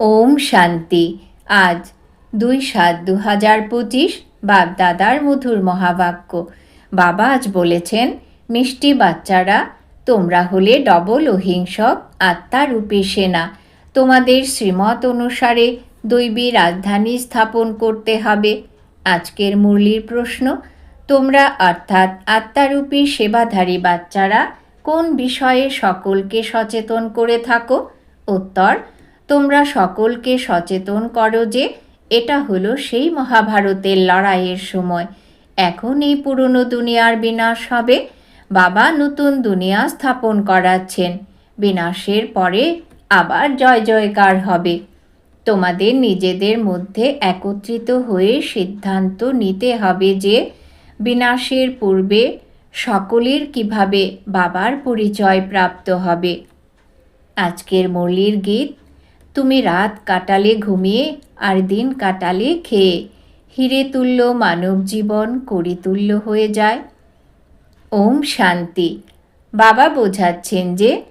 ওম শান্তি। আজ দুই সাত দু হাজার পঁচিশ বাপদাদার মধুর মহাবাক্য। বাবা আজ বলেছেন, মিষ্টি বাচ্চারা, তোমরা হলে ডবল অহিংসক, আত্মারূপী সেনা। তোমাদের শ্রীমত অনুসারে দৈবী রাজধানী স্থাপন করতে হবে। আজকের মুরলির প্রশ্ন, তোমরা অর্থাৎ আত্মারূপী সেবাধারী বাচ্চারা কোন বিষয়ে সকলকে সচেতন করে থাকো? উত্তর তোমরা সকলকে সচেতন করো যে এটা হলো সেই মহাভারতের লড়াইয়ের সময়। এখন এই পুরনো দুনিয়ার বিনাশ হবে। বাবা নতুন দুনিয়া স্থাপন করাচ্ছেন। বিনাশের পরে আবার জয় জয়কার হবে। তোমাদের নিজেদের মধ্যে একত্রিত হয়ে সিদ্ধান্ত নিতে হবে যে বিনাশের পূর্বে সকলের কীভাবে বাবার পরিচয় প্রাপ্ত হবে। আজকের মুরলির গীত তুমি রাত কাটালে ঘুমিয়ে, আর দিন কাটালে খেয়ে। হিরে তুল্য মানব জীবন করিতুল্য হয়ে যায়। ওম শান্তি। বাবা বোঝাচ্ছেন যে,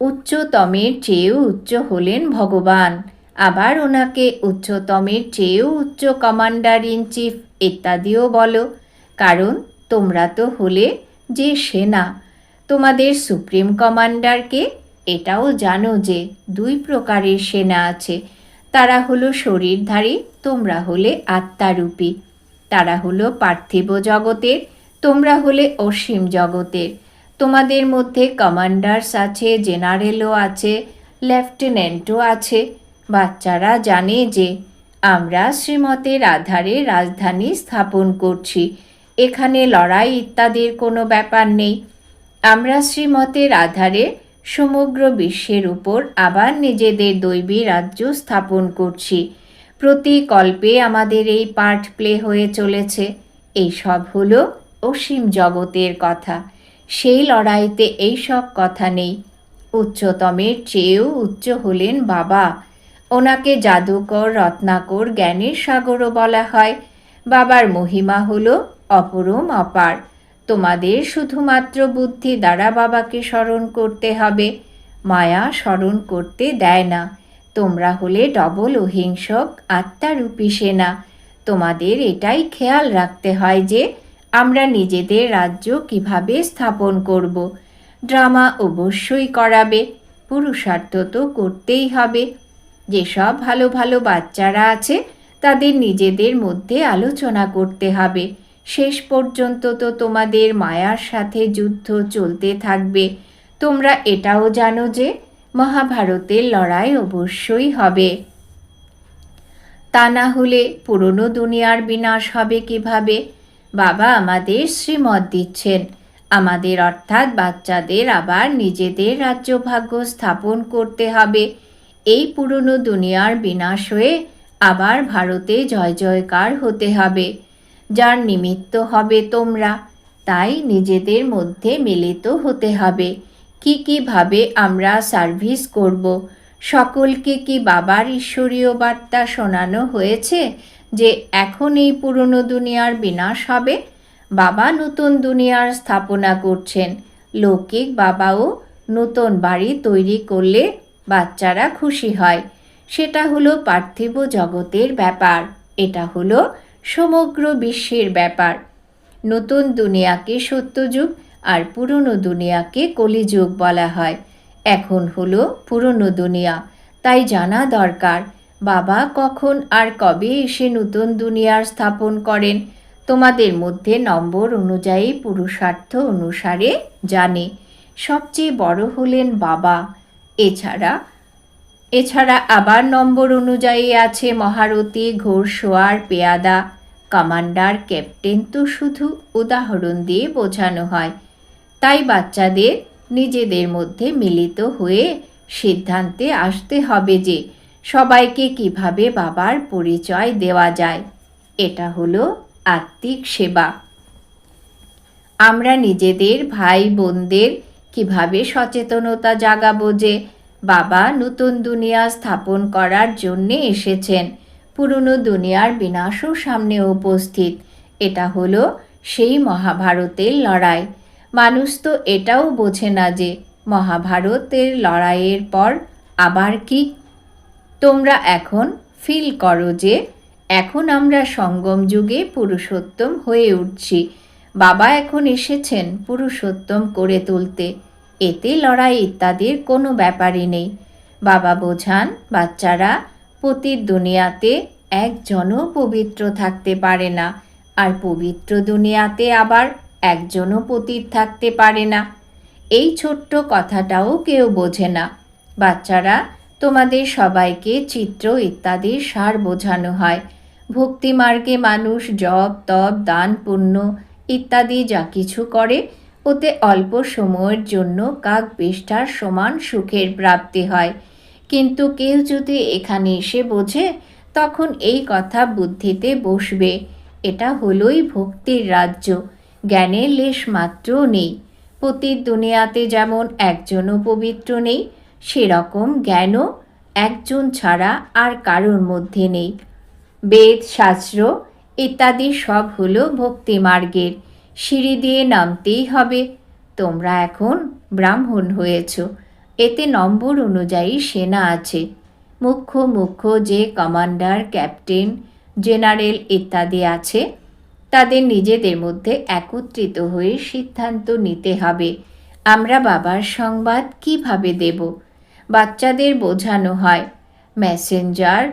উচ্চতমের চেয়েও উচ্চ হলেন ভগবান। আবার ওনাকে উচ্চতমের চেয়েও উচ্চ কমান্ডার ইন চিফ ইত্যাদিও বলো। কারণ তোমরা তো হলে যে সেনা। তোমাদের সুপ্রিম কমান্ডারকে এটাও জানো যে দুই প্রকারের সেনা আছে। তারা হলো শরীরধারী, তোমরা হলে আত্মারূপী। তারা হলো পার্থিব জগতের, তোমরা হলে অসীম জগতের। তোমাদের মধ্যে কমান্ডার্স আছে, জেনারেলও আছে, লেফটেন্যান্টও আছে। বাচ্চারা জানে যে আমরা শ্রীমতের আধারে রাজধানী স্থাপন করছি। এখানে লড়াই ইত্যাদির কোনো ব্যাপার নেই। আমরা শ্রীমতের আধারে সমগ্র বিশ্বের উপর আবার নিজেদের দৈবী রাজ্য স্থাপন করছি। প্রতি কল্পে আমাদের এই পার্ট প্লে হয়ে চলেছে। এই সব হলো অসীম জগতের কথা। সেই লড়াইতে এই সব কথা নেই। উচ্চতমের চেয়েও উচ্চ হলেন বাবা। ওনাকে জাদুকর, রত্নাকর জ্ঞানের সাগরও বলা হয়। বাবার মহিমা হলো অপরম অপার। তোমাদের শুধুমাত্র বুদ্ধি দ্বারা বাবাকে স্মরণ করতে হবে, মায়া স্মরণ করতে দেয় না। তোমরা হলে ডবল অহিংসক আত্মারূপী সেনা। তোমাদের এটাই খেয়াল রাখতে হয় যে, আমরা নিজেদের রাজ্য কীভাবে স্থাপন করব। ড্রামা অবশ্যই করাবে, পুরুষার্থ তো করতেই হবে। যেসব ভালো ভালো বাচ্চারা আছে, তাদের নিজেদের মধ্যে আলোচনা করতে হবে। শেষ পর্যন্ত তো তোমাদের মায়ার সাথে যুদ্ধ চলতে থাকবে। তোমরা এটাও জানো যে মহাভারতের লড়াই অবশ্যই হবে। তা না হলে পুরনো দুনিয়ার বিনাশ হবে কীভাবে? বাবা আমাদের শ্রীমত দিচ্ছেন। আমাদের অর্থাৎ বাচ্চাদের আবার নিজেদের রাজ্যভাগ্য স্থাপন করতে হবে। এই পুরনো দুনিয়ার বিনাশ হয়ে আবার ভারতে জয় জয়কার হতে হবে। যার নিমিত্ত হবে তোমরা, তাই নিজেদের মধ্যে মিলিত হতে হবে। কি কীভাবে আমরা সার্ভিস করব? সকলকে কি বাবার ঈশ্বরীয় বার্তা শোনানো হয়েছে যে এখন এই পুরনো দুনিয়ার বিনাশ হবে? বাবা নতুন দুনিয়ার স্থাপনা করছেন। লৌকিক বাবাও নতুন বাড়ি তৈরি করলে বাচ্চারা খুশি হয়। সেটা হলো পার্থিব জগতের ব্যাপার। এটা হলো সমগ্র বিশ্বের ব্যাপার। নতুন দুনিয়াকে সত্যযুগ আর পুরনো দুনিয়াকে কলিযুগ বলা হয়। এখন হলো পুরনো দুনিয়া। তাই জানা দরকার, বাবা কখন আর কবে এসে নতুন দুনিয়ার স্থাপন করেন? তোমাদের মধ্যে নম্বর অনুযায়ী পুরুষার্থ অনুসারে জানে। সবচেয়ে বড় হলেন বাবা। এছাড়া এছাড়া আবার নম্বর অনুযায়ী আছে মহারথী ঘোড়সোয়ার, পেয়াদা। কমান্ডার ক্যাপ্টেন তো শুধু উদাহরণ দিয়ে বোঝানো হয়। তাই বাচ্চাদের, নিজেদের মধ্যে মিলিত হয়ে সিদ্ধান্তে আসতে হবে যে সবাইকে কীভাবে বাবার পরিচয় দেওয়া যায়। এটা হলো আত্মিক সেবা। আমরা নিজেদের ভাই বোনদের কীভাবে সচেতনতা জাগাবো যে বাবা নতুন দুনিয়া স্থাপন করার জন্যে এসেছেন? পুরনো দুনিয়ার বিনাশও সামনে উপস্থিত। এটা হলো সেই মহাভারতের লড়াই। মানুষ তো এটাও বোঝে না যে মহাভারতের লড়াইয়ের পর আবার কি। তোমরা এখন ফিল করো যে এখন আমরা সঙ্গম যুগে পুরুষোত্তম হয়ে উঠছি। বাবা এখন এসেছেন পুরুষোত্তম করে তুলতে। এতে লড়াই ইত্যাদির কোনো ব্যাপারই নেই। বাবা বোঝান, বাচ্চারা পতির দুনিয়াতে একজনও পবিত্র থাকতে পারে না। আর পবিত্র দুনিয়াতে আবার একজনও পতিত থাকতে পারে না। এই ছোট্ট কথাটাও কেউ বোঝে না। বাচ্চারা, তোমাদের সবাইকে চিত্র ইত্যাদির সার বোঝানো হয়। ভক্তিমার্গে মানুষ জপ, তপ, দান, পুণ্য ইত্যাদি যা কিছু করে, ওতে অল্প সময়ের জন্য কাক বেষ্টার সমান সুখের প্রাপ্তি হয়। কিন্তু কেউ যদি এখানে এসে বোঝে, তখন এই কথা বুদ্ধিতে বসবে। এটা হলোই ভক্তির রাজ্য। জ্ঞানের লেশ মাত্রও নেই। পতির দুনিয়াতে যেমন একজনও পবিত্র নেই, সেরকম জ্ঞানও একজন ছাড়া আর কারোর মধ্যে নেই। বেদ, শাস্ত্র ইত্যাদি সব হলো ভক্তি মার্গের। সিঁড়ি দিয়ে নামতেই হবে। তোমরা এখন ব্রাহ্মণ হয়েছ। এতে নম্বর অনুযায়ী সেনা আছে। মুখ্য মুখ্য যে কমান্ডার, ক্যাপ্টেন, জেনারেল ইত্যাদি আছে, তাদের নিজেদের মধ্যে একত্রিত হয়ে সিদ্ধান্ত নিতে হবে। আমরা বাবার সংবাদ কীভাবে দেব? বাচ্চাদের বোঝানো হয়। মেসেঞ্জার,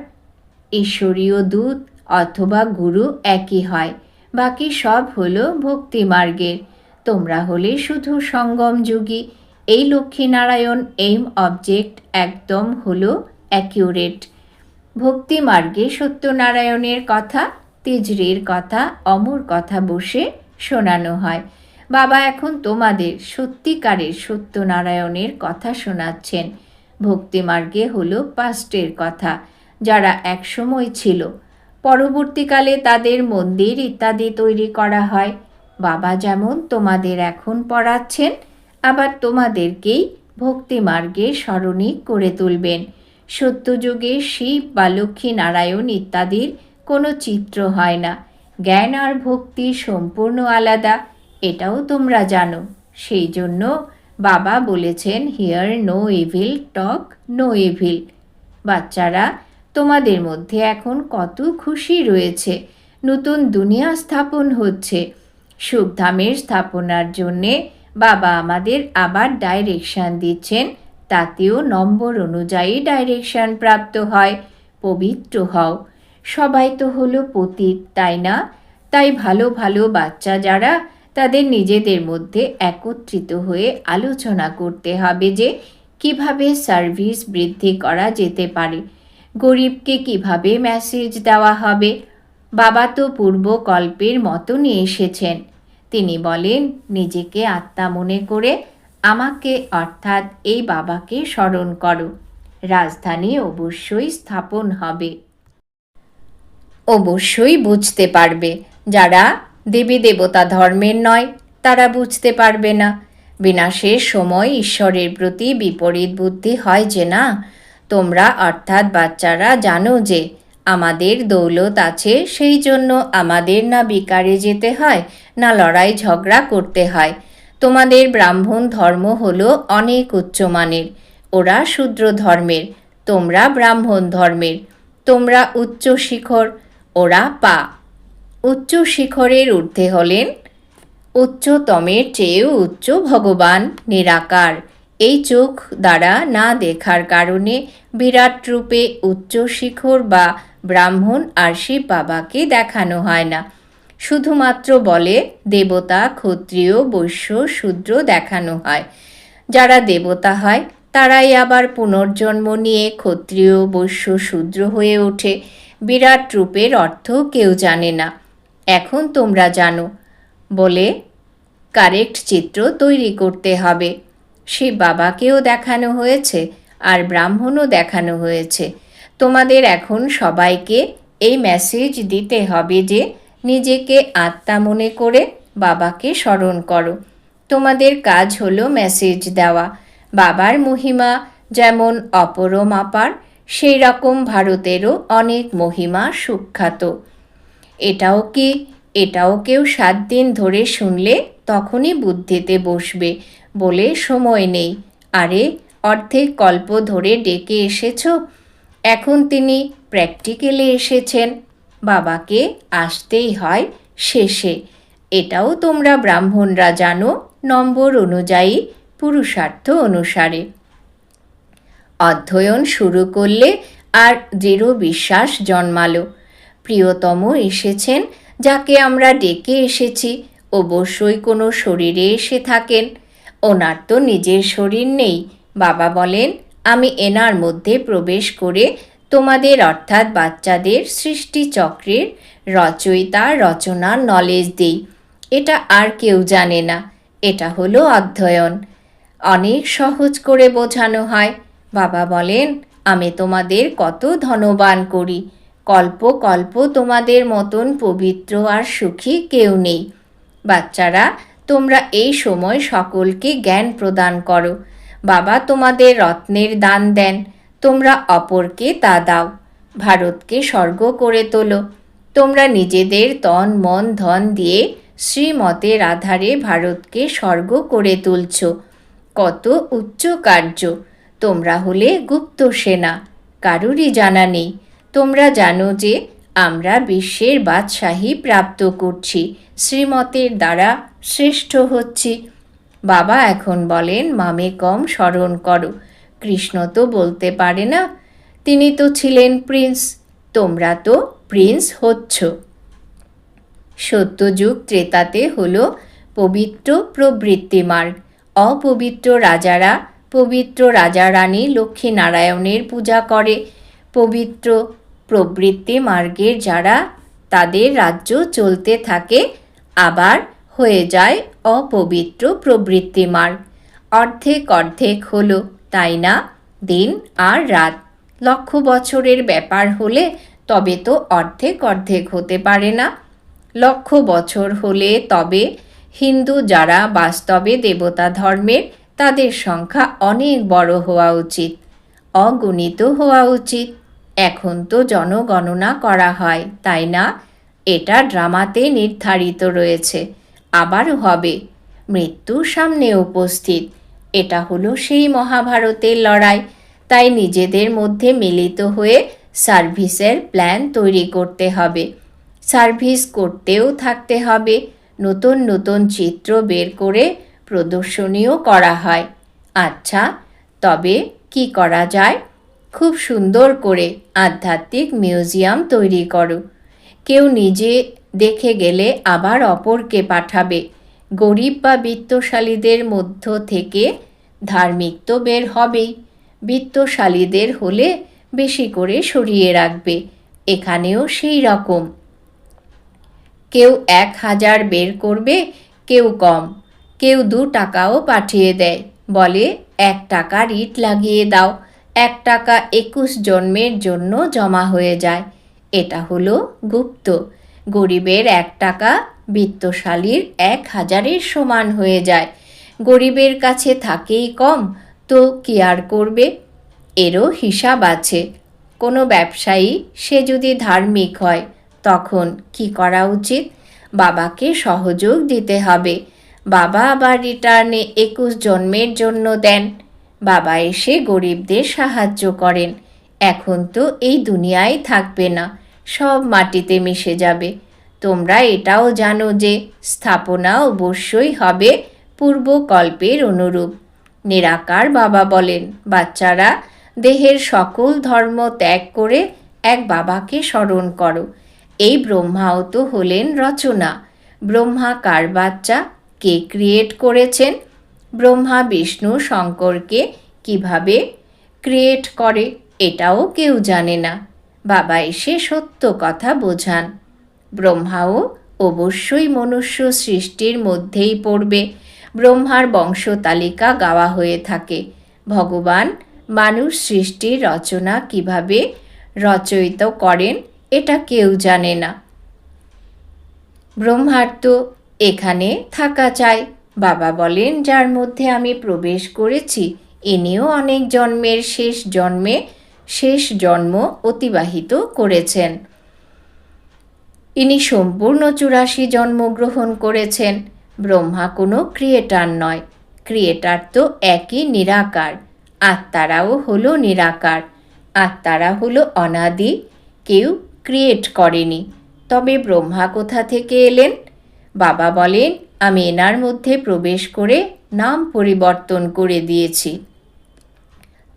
ঈশ্বরীয় দূত অথবা গুরু একই হয়। বাকি সব হলো ভক্তিমার্গের। তোমরা হলে শুধু সঙ্গম যুগী। এই লক্ষ্মীনারায়ণ এইম অবজেক্ট একদম হলো অ্যাকিউরেট ভক্তি মার্গে সত্যনারায়ণের কথা, তিজরির কথা, অমর কথা বসে শোনানো হয়। বাবা এখন তোমাদের সত্যিকারের সত্যনারায়ণের কথা শোনাচ্ছেন। ভক্তিমার্গে হলো পাস্টের কথা, যারা একসময় ছিল। পরবর্তীকালে তাদের মন্দির ইত্যাদি তৈরি করা হয়। বাবা যেমন তোমাদের এখন পড়াচ্ছেন আবার তোমাদেরকেই ভক্তিমার্গে স্মরণিক করে তুলবেন। সত্যযুগে শিব বা লক্ষ্মী নারায়ণ ইত্যাদির কোনো চিত্র হয় না। জ্ঞান আর ভক্তি সম্পূর্ণ আলাদা, এটাও তোমরা জানো। সেই জন্য বাবা বলেছেন, hear no evil, talk no evil. বাচ্চারা, তোমাদের মধ্যে এখন কত খুশি রয়েছে। নতুন দুনিয়া স্থাপন হচ্ছে। সুখধামের স্থাপনার জন্যে বাবা আমাদের আবার ডাইরেকশান দিচ্ছেন, তাতেও নম্বর অনুযায়ী ডাইরেকশান প্রাপ্ত হয়, পবিত্র হও। সবাই তো হলো পতীত, তাই না? তাই ভালো ভালো বাচ্চা যারা, তাদের নিজেদের মধ্যে একত্রিত হয়ে আলোচনা করতে হবে যে, কীভাবে সার্ভিস বৃদ্ধি করা যেতে পারে। গরিবকে কীভাবে মেসেজ দেওয়া হবে? বাবা তো পূর্বকল্পের মতনই এসেছেন। তিনি বলেন, নিজেকে আত্মা মনে করে আমাকে, অর্থাৎ এই বাবাকে স্মরণ করো। রাজধানী অবশ্যই স্থাপন হবে। অবশ্যই বুঝতে পারবে। যারা দেবী দেবতা ধর্মের নয়, তারা বুঝতে পারবে না। বিনাশের সময় ঈশ্বরের প্রতি বিপরীত বুদ্ধি হয় যে না, তোমরা, অর্থাৎ বাচ্চারা, জানো যে আমাদের দৌলত আছে সেই জন্য আমাদের না বিকারে যেতে হয় না লড়াই ঝগড়া করতে হয়। তোমাদের ব্রাহ্মণ ধর্ম হলো অনেক উচ্চমানের ওরা শূদ্র ধর্মের, তোমরা ব্রাহ্মণ ধর্মের। তোমরা উচ্চ শিখর, ওরা পা। উচ্চ শিখরের ঊর্ধ্বে হলেন উচ্চতমের চেয়েও উচ্চ ভগবান নিরাকার। এই চোখ দ্বারা না দেখার কারণে বিরাট রূপে উচ্চ শিখর বা ব্রাহ্মণ আর শিব বাবাকে দেখানো হয় না। শুধুমাত্র বলে দেবতা, ক্ষত্রিয়, বৈশ্য, শূদ্র দেখানো হয়। যারা দেবতা হয়, তারাই আবার পুনর্জন্ম নিয়ে ক্ষত্রিয়, বৈশ্য, শূদ্র হয়ে ওঠে। বিরাট রূপের অর্থ কেউ জানে না। এখন তোমরা জানো, বলে কারেক্ট চিত্র তৈরি করতে হবে। সে বাবাকেও দেখানো হয়েছে আর ব্রাহ্মণও দেখানো হয়েছে। তোমাদের এখন সবাইকে এই মেসেজ দিতে হবে যে নিজেকে আত্মা মনে করে বাবাকে স্মরণ করো। তোমাদের কাজ হলো মেসেজ দেওয়া। বাবার মহিমা যেমন অপরমাপার সেই রকম ভারতেরও অনেক মহিমা সুখ্যাত। এটাও কি? এটাও কেউ সাত দিন ধরে শুনলে তখনই বুদ্ধিতে বসবে বলে সময় নেই। আরে, অর্ধেক কল্প ধরে ডেকে এসেছ? এখন তিনি প্র্যাকটিক্যালে এসেছেন। বাবাকে আসতেই হয় শেষে। এটাও তোমরা ব্রাহ্মণরা জানো নম্বর অনুযায়ী পুরুষার্থ অনুসারে। অধ্যয়ন শুরু করলে আর দৃঢ় বিশ্বাস জন্মালো। প্রিয়তম এসেছেন যাকে আমরা ডেকে এসেছি, অবশ্যই কোনো শরীরে এসে থাকেন। ওনার তো নিজের শরীর নেই। বাবা বলেন, আমি এনার মধ্যে প্রবেশ করে তোমাদের অর্থাৎ বাচ্চাদের সৃষ্টিচক্রের রচয়িতা, রচনা নলেজ দেই। এটা আর কেউ জানে না। এটা হলো অধ্যয়ন। অনেক সহজ করে বোঝানো হয়। বাবা বলেন, আমি তোমাদের কত ধনবান করি। কল্প কল্প তোমাদের মতন পবিত্র আর সুখী কেউ নেই। বাচ্চারা, তোমরা এই সময় সকলকে জ্ঞান প্রদান করো। বাবা তোমাদের রত্নের দান দেন। তোমরা অপরকে তা দাও, ভারতকে স্বর্গ করে তোলো। তোমরা নিজেদের তন, মন, ধন দিয়ে শ্রীমতের আধারে ভারতকে স্বর্গ করে তুলছ। কত উচ্চ কার্য। তোমরা হলে গুপ্ত সেনা, কারুরই জানা নেই। তোমরা জানো যে আমরা বিশ্বের বাদশাহী প্রাপ্ত করছি, শ্রীমতের দ্বারা শ্রেষ্ঠ হচ্ছি। বাবা এখন বলেন, মামে কম স্মরণ করো। কৃষ্ণ তো বলতে পারে না। তিনি তো ছিলেন প্রিন্স, তোমরা তো প্রিন্স হচ্ছ। সত্যযুগ ত্রেতাতে হল পবিত্র প্রবৃত্তি মার্গ অপবিত্র রাজারা পবিত্র রাজা রানী লক্ষ্মীনারায়ণের পূজা করে। পবিত্র প্রবৃত্তি মার্গের যারা, তাদের রাজ্য চলতে থাকে, আবার হয়ে যায় অপবিত্র প্রবৃত্তি মার্গ অর্ধেক অর্ধেক হলো তাই না? দিন আর রাত। লক্ষ বছরের ব্যাপার হলে তবে তো অর্ধেক অর্ধেক হতে পারে না। লক্ষ বছর হলে তবে হিন্দু যারা বাস্তবে দেবতা ধর্মের, তাদের সংখ্যা অনেক বড় হওয়া উচিত, অগণিত হওয়া উচিত। এখন তো জনগণনা করা হয়, তাই না? এটা ড্রামাতে নির্ধারিত রয়েছে। আবারও হবে। মৃত্যু সামনে উপস্থিত। এটা হলো সেই মহাভারতের লড়াই। তাই নিজেদের মধ্যে মিলিত হয়ে সার্ভিসের প্ল্যান তৈরি করতে হবে। সার্ভিস করতেও থাকতে হবে। নতুন নতুন চিত্র বের করে প্রদর্শনীও করা হয়। আচ্ছা তবে কি করা যায়? খুব সুন্দর করে আধ্যাত্মিক মিউজিয়াম তৈরি করো। কেউ নিজে দেখে গেলে আবার অপরকে পাঠাবে। গরিব বা বিত্তশালীদের মধ্য থেকে ধার্মিক তো বের হবেই। বিত্তশালীদের হলে বেশি করে সরিয়ে রাখবে, এখানেও সেই রকম। কেউ এক হাজার বের করবে, কেউ কম। কেউ দু টাকাও পাঠিয়ে দেয়, বলে এক টাকা রিট লাগিয়ে দাও, এক টাকা একুশ জন্মের জন্য জমা হয়ে যায়। এটা হলো গুপ্ত। গরিবের এক টাকা বিত্তশালীর এক হাজারের সমান হয়ে যায়। গরিবের কাছে থাকেই কম, তো কি আর করবে? এরও হিসাব আছে। কোনো ব্যবসায়ী, সে যদি ধার্মিক হয়, তখন কি করা উচিত? বাবাকে সহযোগ দিতে হবে। বাবা আবার রিটার্নে একুশ জন্মের জন্য দেন। বাবা এসে গরিবদের সাহায্য করেন। এখন তো এই দুনিয়ায় থাকবে না। সব মাটিতে মিশে যাবে। তোমরা এটাও জানো যে স্থাপনা অবশ্যই হবে পূর্বকল্পের অনুরূপ। নিরাকার বাবা বলেন, বাচ্চারা, দেহের সকল ধর্ম ত্যাগ করে এক বাবাকে স্মরণ করো। এই ব্রহ্মাও তো হলেন রচনা। ব্রহ্মা কার বাচ্চা? কে ক্রিয়েট করেছেন? ব্রহ্মা বিষ্ণু শঙ্করকে কীভাবে ক্রিয়েট করে? এটাও কেউ জানে না। বাবা এসে সত্য কথা বোঝান। ব্রহ্মাও অবশ্যই মনুষ্য সৃষ্টির মধ্যেই পড়বে। ব্রহ্মার বংশ তালিকা গাওয়া হয়ে থাকে। ভগবান মানুষ সৃষ্টির রচনা কীভাবে রচয়িত করেন, এটা কেউ জানে না। ব্রহ্মার তো এখানে থাকা চাই। বাবা বলেন, যার মধ্যে আমি প্রবেশ করেছি, ইনিও অনেক জন্মের শেষ জন্মে শেষ জন্ম অতিবাহিত করেছেন। ইনি সম্পূর্ণ চুরাশি জন্মগ্রহণ করেছেন। ব্রহ্মা কোনো ক্রিয়েটার নয়। ক্রিয়েটার তো একই নিরাকার। আত্মারাও হলো নিরাকার। আত্মারা হলো অনাদি। কেউ ক্রিয়েট করেনি। তবে ব্রহ্মা কোথা থেকে এলেন? বাবা বলেন, আমি এনার মধ্যে প্রবেশ করে নাম পরিবর্তন করে দিয়েছি।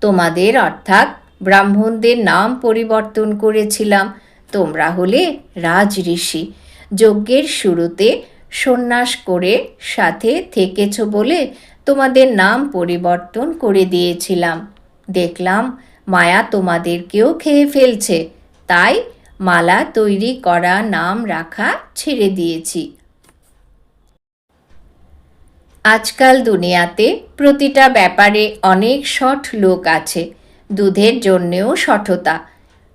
তোমাদের অর্থাৎ ব্রাহ্মণদের নাম পরিবর্তন করেছিলাম, তোমরা হলে রাজ ঋষি যজ্ঞের শুরুতে সন্ন্যাস করে সাথে থেকেছ বলে তোমাদের নাম পরিবর্তন করে দিয়েছিলাম। দেখলাম মায়া তোমাদেরকেও খেয়ে ফেলছে, তাই মালা তৈরি করা নাম রাখা ছেড়ে দিয়েছি। আজকাল দুনিয়াতে প্রতিটা ব্যাপারে অনেক সঠ লোক আছে। দুধের জন্যেও সঠতা।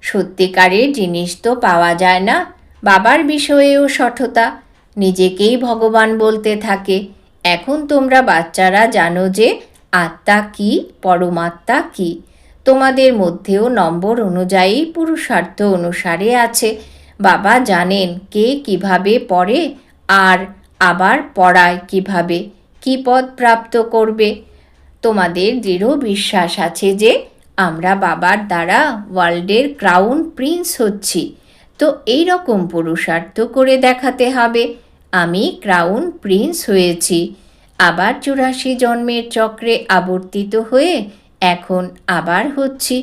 সত্যিকারের জিনিস তো পাওয়া যায় না, বাবার বিষয়েও সঠতা। নিজেকেই ভগবান বলতে থাকে। এখন তোমরা বাচ্চারা জানো যে আত্মা কি, পরমাত্মা কি। তোমাদের মধ্যেও নম্বর অনুযায়ী পুরুষার্থ অনুসারে আছে। বাবা জানেন কে কীভাবে পড়ে আর আবার পড়ায় কীভাবে, কি পদ প্রাপ্ত করবে। তোমাদের দৃঢ় বিশ্বাস আছে যে আমরা বাবার দ্বারা ওয়ার্ল্ডের ক্রাউন প্রিন্স হচ্ছি। তো এই রকম পুরুষার্থ করে দেখাতে হবে। আমি ক্রাউন প্রিন্স হয়েছি। আবার চুরাশি জন্মের চক্রে আবর্তিত হয়ে এখন আবার হচ্ছি।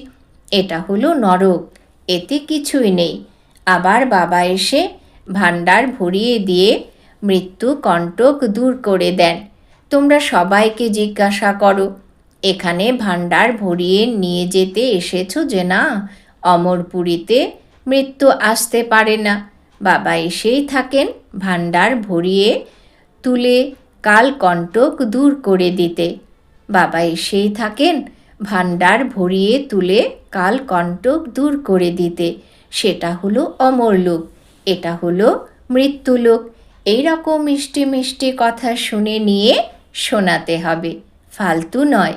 এটা হলো নরক, এতে কিছুই নেই। আবার বাবা এসে ভাণ্ডার ভরিয়ে দিয়ে মৃত্যু কণ্টক দূর করে দেন। তোমরা সবাইকে জিজ্ঞাসা করো এখানে ভাণ্ডার ভরিয়ে নিয়ে যেতে এসেছ যে না? অমরপুরীতে মৃত্যু আসতে পারে না। বাবা এসেই থাকেন ভাণ্ডার ভরিয়ে তুলে কালকণ্টক দূর করে দিতে। বাবা এসেই থাকেন ভাণ্ডার ভরিয়ে তুলে কালকণ্টক দূর করে দিতে। সেটা হলো অমরলোক এটা হলো মৃত্যুলোক এইরকম মিষ্টি মিষ্টি কথা শুনে নিয়ে শোনাতে হবে। ফালতু নয়।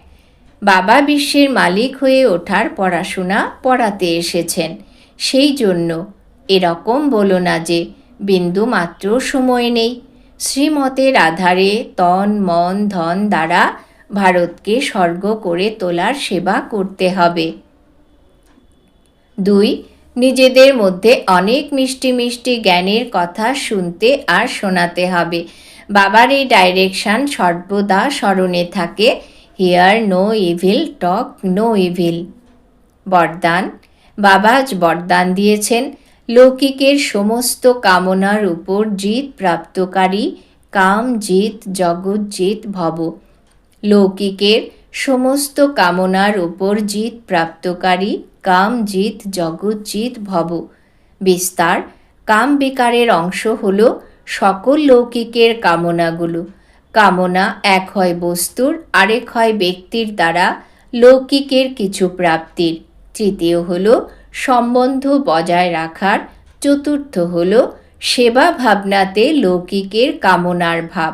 বাবা বিশ্বের মালিক হয়ে ওঠার পড়াশোনা পড়াতে এসেছেন। সেই জন্য এরকম বলো না যে বিন্দু মাত্র সময় নেই। শ্রীমতের আধারে তন, মন, ধন দ্বারা ভারতকে স্বর্গ করে তোলার সেবা করতে হবে। দুই, নিজেদের মধ্যে অনেক মিষ্টি মিষ্টি জ্ঞানের কথা শুনতে আর শোনাতে হবে। বাবার এই ডাইরেকশন সর্বদা স্মরণে থাকে। Hear no evil talk no evil বরদান, বাবা আজ বরদান দিয়েছেন। লৌকিকের সমস্ত কামনার উপর জিত প্রাপ্তকারী, কাম, জিত, জগৎ, জিত, ভব। লৌকিকের সমস্ত কামনার উপর জিত প্রাপ্তকারী, কাম, জিত, জগৎ, জিত, ভব। বিস্তার, কাম বিকারের অংশ হল সকল লৌকিকের কামনাগুলো। কামনা এক হয় বস্তুর, আরেক হয় ব্যক্তির দ্বারা লৌকিকের কিছু প্রাপ্তির। তৃতীয় হল, সম্বন্ধ বজায় রাখার। চতুর্থ হল, সেবা ভাবনাতে লৌকিকের কামনার ভাব।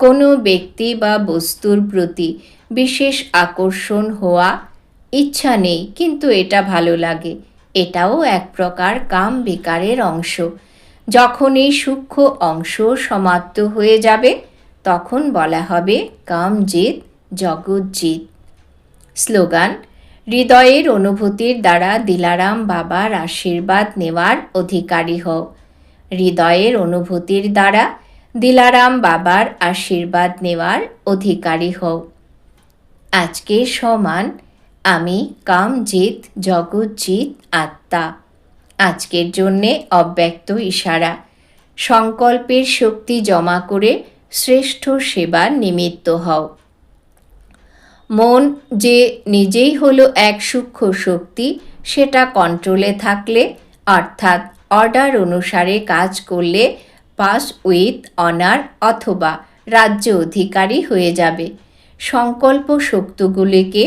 কোনো ব্যক্তি বা বস্তুর প্রতি বিশেষ আকর্ষণ হওয়া ইচ্ছা নেই, কিন্তু এটা ভালো লাগে। এটাও এক প্রকার কাম বিকারের অংশ। যখন এই সূক্ষ্ম অংশ সমাপ্ত হয়ে যাবে তখন বলা হবে, কাম জিত, জগৎ জিত। স্লোগান, হৃদয়ের অনুভূতির দ্বারা দিলারাম বাবার আশীর্বাদ নেওয়ার অধিকারী হও হৃদয়ের অনুভূতির দ্বারা দিলারাম বাবার আশীর্বাদ নেওয়ার অধিকারী হও আজকে সমান, আমি কাম জিত, জগৎ জিত, আত্মা। আজকের জন্যে অব্যক্ত ইশারা। সংকল্পের শক্তি জমা করে শ্রেষ্ঠ সেবার নিমিত্ত হও। মন যে নিজেই হলো এক সূক্ষ্ম শক্তি, সেটা কন্ট্রোলে থাকলে, অর্থাৎ অর্ডার অনুসারে কাজ করলে পাস উইথ অনার অথবা রাজ্য অধিকারী হয়ে যাবে। সংকল্প শক্তিগুলিকে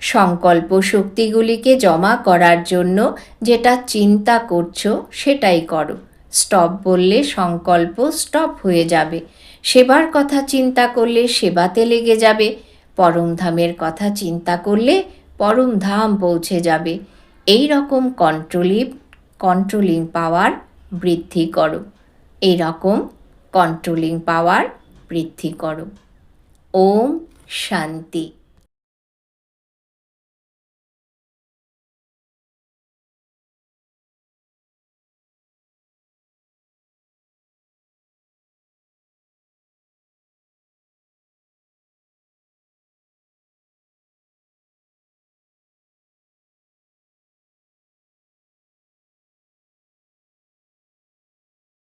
সংকল্প শক্তিগুলিকে জমা করার জন্য যেটা চিন্তা করছ, সেটাই করো। স্টপ বললে সংকল্প স্টপ হয়ে যাবে। সেবার কথা চিন্তা করলে সেবাতে লেগে যাবে। পরমধামের কথা চিন্তা করলে পরম ধাম পৌঁছে যাবে। এই রকম কন্ট্রোলিং কন্ট্রোলিং পাওয়ার বৃদ্ধি করো। এই রকম কন্ট্রোলিং পাওয়ার বৃদ্ধি করো। ওম শান্তি।